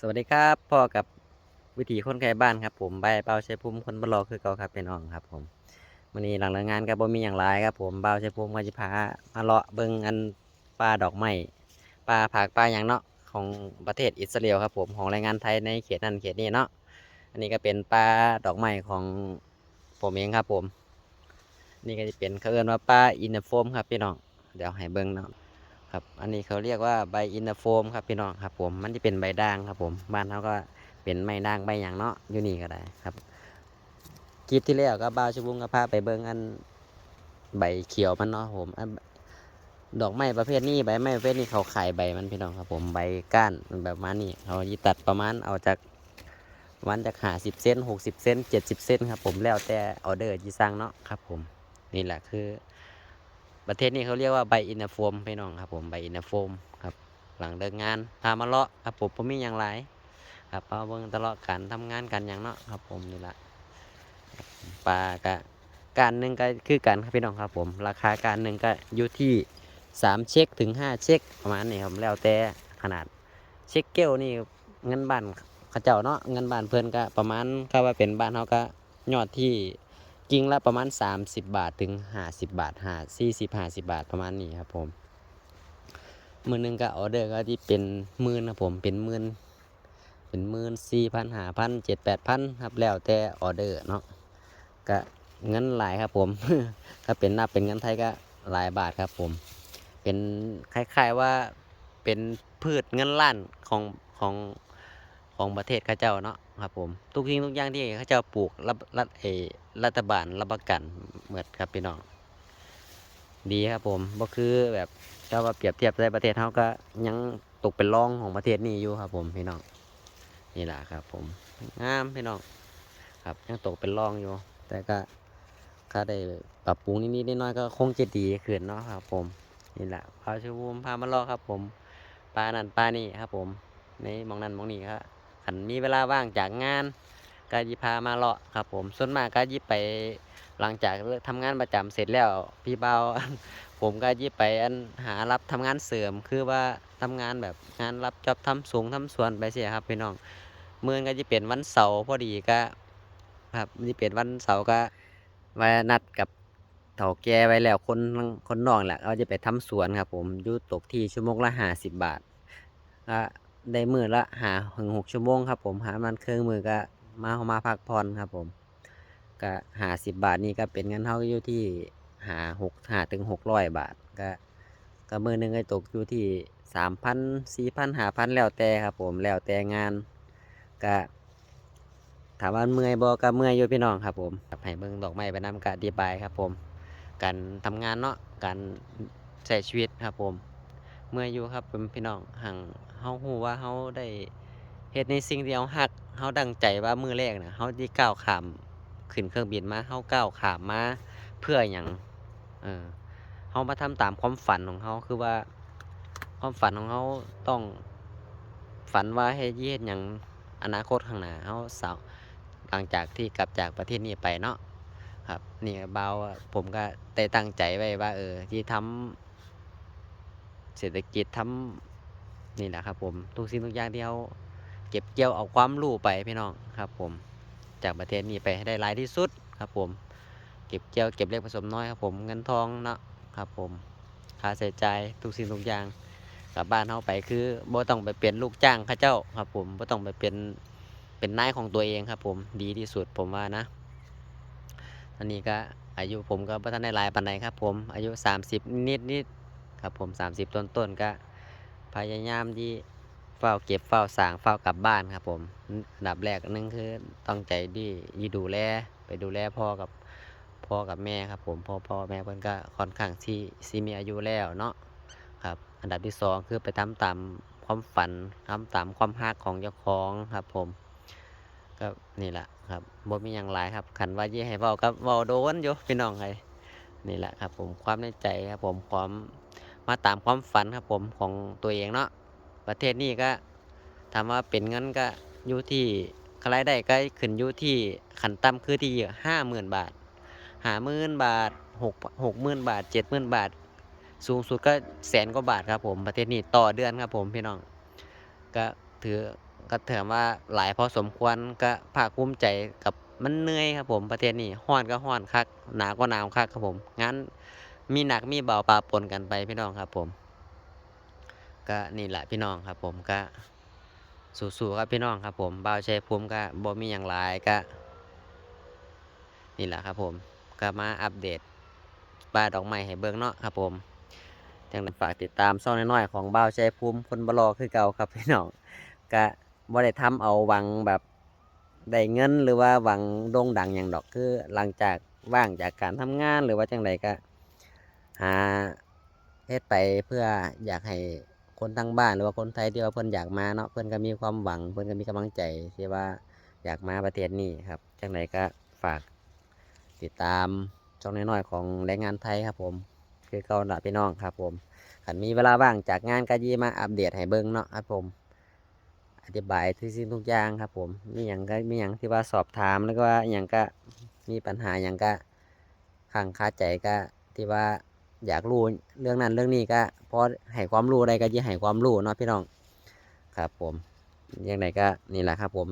สวัสดีครับพ่อกับวิถีคนไกลบ้านครับ ผมใบเปาใช้ภูมิคนบลอคือเก่าครับเป็นน้องครับ ผมวันนี้หลังเลิกงานก็บ่มีอย่างไรครับ ผมเบาใช้ภูมิก็จะพามาเลาะเบิ่งอันปลาดอกไม้ปลาผักปลาอย่างเนาะของประเทศอิสราเอลครับ ผมของแรงงานไทยในเขตนั้นเขตนี้เนาะอันนี้ก็เป็นปลาดอกไม้ของผมเองครับ ผม นี่ก็จะเป็นเขาเรียกว่าปลาอินโฟมครับพี่น้องเดี๋ยวให้เบิ่งเนาะ ครับ อันนี้เขาเรียกว่าใบอินทโฟมครับพี่น้องครับ ผมมันจะเป็นใบด่างครับ ผมบ้านเขาก็เป็นไม้ด่างใบอย่างเนาะอยู่นี่ก็ได้ครับคลิปที่แล้วก็บ้าวชบุงก็พาไปเบิ่งอันใบเขียวมันเนาะผมอันดอกไม้ประเภทนี้ใบไม้ประเภทนี้เขาขายใบมันพี่น้องครับ ผมใบก้านมันแบบมานี่เขาจะตัดประมาณเอาจากวันจากหาสิบเซนหกสิบเซนเจ็ดสิบเซนครับ ผมแล้วแต่ออเดอร์ที่สั่งเนาะครับ ผมนี่แหละคือ ประเทศนี้เขาเรียกว่าใบอินโฟมพี่น้องครับผมใบอินโฟมครับ หลังเลิกงานพามาเลาะครับผมผมมีอย่างไรครับเอาเบิ่งตลอดการทำงานกันอย่างเนาะครับผมนี่ละปลากะการหนึ่งก็คือกันครับพี่น้องครับผม ราคาการหนึ่งก็อยู่ที่สามเช็คถึงห้าเช็คประมาณนี้ครับแล้วแต่ขนาดเช็คเกลนี่เงินบ้านเขาเจ้าเนาะเงินบ้านเพื่อนก็ประมาณก็ว่าเป็นบ้านเขาก็ยอดที่ กิ่งละประมาณ 30 บาทถึง 50 บาทหา40 50 บาทประมาณนี้ครับผม มือหนึ่งก็ออเดอร์ก็ที่เป็นหมื่นนะผมเป็นหมื่นเป็นหมื่นสี่พันห้าพันเจ็ดแปดพันครับแล้วแต่ออเดอร์เนาะก็เงินหลายครับผม ถ้าเป็นนับเป็นเงินไทยก็หลายบาทครับผม เป็นคล้ายๆว่าเป็นพืชเงินล้านของของ ของประเทศข้าเจ้าเนาะครับผมทุกสิ่งทุกอย่างที่ข้าเจ้าปลูกรับรัฐเอรัฐบาลรับประกันเหมือนครับพี่น้องดีครับผมก็คือแบบถ้าว่าเปรียบเทียบในประเทศเขาก็ยังตกเป็นรองของประเทศนี้อยู่ครับผมพี่น้องนี่แหละครับ ผมงามพี่น้องครับยังตกเป็นรองอยู่ แต่ก็ก็ได้ปรับปรุงนิดๆน้อยๆก็คงจะดีขึ้นเนาะครับ ผมนี่แหละพาชูมพามาลอครับ ผมปลานั่นปลานี่ครับ ผมในมองนั้นมองนี้ครับ ขันมีเวลาว่างจากงานก็ยิพามาเลาะครับ ผมส่วนมากก็ยิไปหลังจากเลิกทำงานประจำเสร็จแล้ว พี่เบาผมก็ยิไปอันหารับทำงานเสริมคือว่าทำงานแบบงานรับจอบทำสูงทำสวนไปเสียครับพี่น้องเมื่อก็จะเปลี่ยนวันเสาร์พอดีก็ ครับนี่เปลี่ยนวันเสาร์ก็ไว้นัดกับเฒ่าแก่ไว้แล้วคนคนน้องแหละเขาจะไปทำสวนครับ ผมยู่ตกที่ชั่วโมงละห้าสิบบาทก็ ได้มือละหาถึงหกชั่วโมงครับผมหามันเครื่องมือก็มาเอามาพักผ่อนครับผมก็หาสิบบาทนี่ก็เป็นเงินเท่าอยู่ที่หาหกหาถึงหกร้อยบาทก็ก็มือหนึงก็ตกอยู่ที่สามพันสี่พันหาพันแล้วแต่ครับผมแล้วแต่งานก็ถามว่าเมื่อยบ่ก็เมื่อยอยู่พี่น้องครับผมให้เบิ่งดอกไม้ไปนำกะดีบายครับผม การทำงานเนาะการใช้ชีวิตครับผม เมื่อยอยู่ครับเป็นพี่น้องหัง เฮาฮู้ว่าเฮาได้เฮ็ดในสิ่งที่เฮาฮักเฮาดังใจว่ามือแรกนะเฮาสิก้าวข้ามขึ้นเครื่องบินมาเฮาก้าวข้ามมาเพื่อหยังเออเฮามาทำตามความฝันของเฮาคือว่า ความฝันของเฮาต้องฝันว่าให้เฮ็ดหยังอนาคตข้างหน้าเฮาสาหลังจากที่กลับจากประเทศนี้ไปเนาะครับนี่เบาผมก็ได้ตั้งใจไว้ว่า เออที่ทำเศรษฐกิจทำ นี่แหละครับผมทุกสิ่งทุกอย่างที่เขาเก็บเกี่ยวเอาความรู้ไปพี่น้องครับผมจากประเทศนี้ไปให้ได้หลายที่สุดครับผมเก็บเกี่ยวเก็บเล็กผสมน้อยครับผมเงินทองเนาะครับผมค่าใช้จ่ายทุกสิ่งทุกอย่างกลับบ้านเขาไปคือบ่ต้องไปเปลี่ยนลูกจ้างข้าเจ้าครับผมบ่ต้องไปเป็นเป็นนายของตัวเองครับผมดีที่สุดผมว่านะตอนนี้ก็อายุผมก็พัฒนาหลายปันใดครับผมอายุ 30 นิดนิดครับผม 30 ต้นต้นก็ ยายามที่เฝ้าเก็บเฝ้าสางเฝ้ากลับบ้านครับผมอันดับแรกหนึงคือต้องใจดียีดูแลไปดูแลพ่อกับพ่อกับแม่ครับผมพ่อพ่อแม่เพิ่นก็ค่อนข้างที่ซีมีอายุแล้วเนาะครับ อันดับที่สองคือไปทำตามความฝันทำตามความฮักของเจ้าของครับผมก็นี่แหละครับบ่มีอย่างไรครับขันว่ายี่ให้เว้ากับเว้าโดนอยู่พี่น้องไงนี่แหละครับผมความในใจครับผมความ มาตามความฝันครับผมของตัวเองเนาะประเทศนี้ก็ถามว่าเป็นเงินก็อยู่ที่รายได้ก็ขึ้นอยู่ที่ขันต่ำคือที่ห้าหมื่นบาทห้าหมื่นบาทหกหกหมื่นบาทเจ็ดหมื่นบาท สูงสุดก็แสนกว่าบาทครับผมประเทศนี้ต่อเดือนครับผมพี่น้องก็ถือก็ถือว่าหลายพอสมควรก็ภาคภูมิใจกับมันเหนื่อยครับผมประเทศนี้ร้อนก็ร้อนคักหนาวก็หนาวคักครับผมงาน มีหนักมีเบาปะปนกันไปพี่น้องครับผม ก็นี่แหละพี่น้องครับผมก็สู้ๆครับพี่น้องครับผมบ่าวชัยภูมิก็บ่มีหยังหลายก็ นี่แหละครับผมก็มาอัปเดตป่าดอกไม้ให้เบิ่งเนาะครับผมจังฝากติดตามช่องน้อยๆของบ่าวชัยภูมิคนบ่รอคือเก่าครับพี่น้องก็บ่ได้ทำเอาหวังแบบได้เงินหรือว่าหวังโด่งดังหยังดอกคือหลังจากว่างจากการทำงานหรือว่าจังไดก็ หาเฮ็ดไปเพื่ออยากให้คนทางบ้านหรือว่าคนไทยที่ว่าเพิ่นอยากมาเนาะเพิ่นก็มีความหวัง เพิ่นก็มีกำลังใจที่ว่าอยากมาประเทศนี้ครับจังไดก็ฝากติดตามช่องน้อยๆของแรงงานไทยครับผม คือเก่าละพี่น้องครับผมขันมีเวลาว่างจากงานก็ยีมาอัปเดตให้เบิ่งเนาะครับผม อธิบายทุกสิ่งทุกอย่างครับผมมีหยังก็มีหยังที่ว่าสอบถามแล้วก็ว่างก็มีปัญหาหยังก็ข้างคาใจก็ที่ว่า อยากรู้เรื่องนั้นเรื่องนี้ก็พอให้ความรู้อะได้ก็จะให้ความรู้เนาะพี่น้อง ครับผมยังไงก็นี่แหละครับผม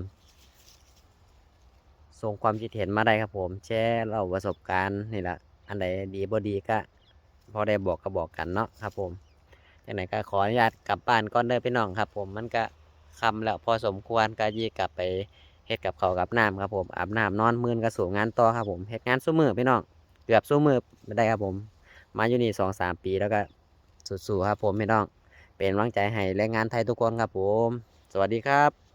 ส่งความคิดเห็นมาได้ครับผม แชร์เล่าประสบการณ์นี่แหละอันใดดีบ่ดีก็ พอได้บอกก็บอกกันเนาะครับผมยังไงก็ขออนุญาตกลับบ้านก่อนเด้อพี่น้องครับ ผมมันก็คำแล้วพอสมควรก็ยีกลับไปเฮ็ดกับเขากับน้ำครับผมอาบน้ำนอนมื้นก็สู่งานต่อครับผมเฮ็ดงานสู้มือพี่น้องเกือบสู้มือไม่ได้ครับผม มาอยู่นี่สองสามปีแล้วก็สู้ๆครับผมพี่น้อง เป็นกำลังใจให้แรงงานไทยทุกคนครับผม สวัสดีครับ